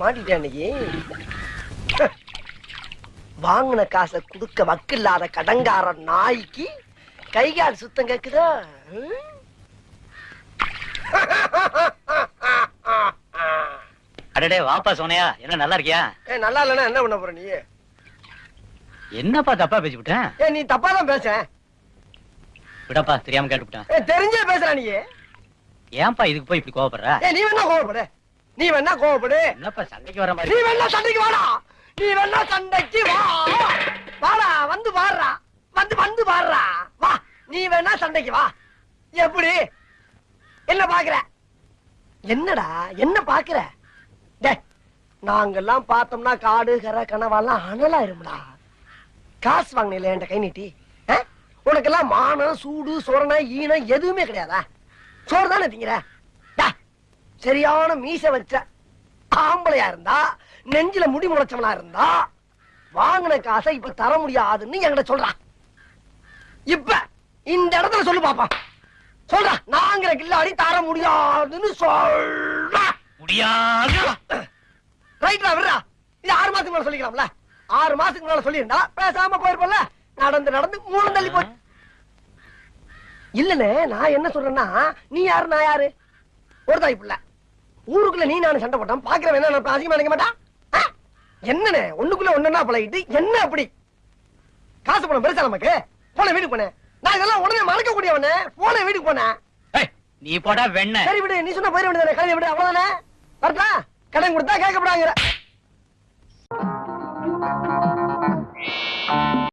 மாட்டிட்டேன் அன்னைக்கு வாங்கின காசை குடுக்க வக்கில்லாத கடங்கார நாய்க்கு கை கால் சுத்தம் கேக்குதா? அடடே வாப்பா சோனையா என்ன நல்லா இருக்கியா? ஏய் நல்லா இல்லைன்னா என்ன பண்ண போற நீ என்னப்பா தப்பா பேசி விட்டேன் ஏ நீ தப்பா தான் பேச விடப்பா தெரியாம கேட்டுவிட்டேன். ஏ தெரிஞ்சே பேசுற நீ ஏன்பா இதுக்கு போய் இப்படி கோவப்படுற? ஏ நீ வேணா கோவப்படு. நீ வேணா கோவப்படு. என்னப்பா சண்டைக்கு வர நீ மாதிரி வேணா சண்டைக்கு வாடா. நீ வேணா சண்டைக்கு வா. வாடா வந்து பாடுறா. வந்து வந்து பாடுறா. வா நீ வேணா சண்டைக்கு வா. எப்படி? என்ன பாக்குற? என்னடா என்ன பாக்குற? டே நாங்கெல்லாம் பார்த்தோம்னா காடு கரை கனவாலாம் அனலா இருமுடா. காசு வாங்கினில என்கிட்ட கை நீட்டி? உனக்கெல்லாம் மானம் சூடு சொரணை ஈனம் எதுவுமே கிடையாதா? சோறு தானே திங்கிற? சரியான மீச வச்ச ஆம்பளையா இருந்தா நெஞ்சில முடி முளைச்சவனா இருந்தா வாங்கின காசை இப்ப தர முடியாதுன்னு என்கிட்ட சொல்றா. இப்ப இந்த இடத்துல சொல்லு பாப்பா. சொல்றா நாங்கிற கில்லாடி தர முடியாதுன்னு சொல்றா. முடியாது. ரைட்ரா விடுறா. இது ஆறு மாசத்துக்கு மேல சொல்லிக்கலாம்ல. ஆறு மாசத்துக்கு மேல சொல்லியிருந்தா பேசாம போயிருப்பல நடந்து நடந்து மூணு தள்ளி போய் இல்லனே நான் என்ன சொல்றேன்னா நீ யாரு நான் யாரு? ஒரு தாய் பிள்ளை. ஊருக்குள்ள நீ நானும் சண்டை போட்டான் பாக்குறவன் என்ன அசிங்கமா நினைக்க மாட்டான்? என்னன்னு ஒண்ணுக்குள்ள ஒண்ணுன்னா பழகிட்டு என்ன அப்படி? காசு பணம் பெருசா நமக்கு? போன வீட்டுக்கு போனேன். நான் இதெல்லாம் உடனே மறக்க கூடியவன போன வீட்டுக்கு போனேன். நீ போடா வெண்ண சரி விடு நீ சொன்ன போயிட வேண்டியதானே கிளம்பி விடு அவ்வளவுதானே? வரட்டா? கடன் கொடுத்தா கேட்கப்படாங்கிற.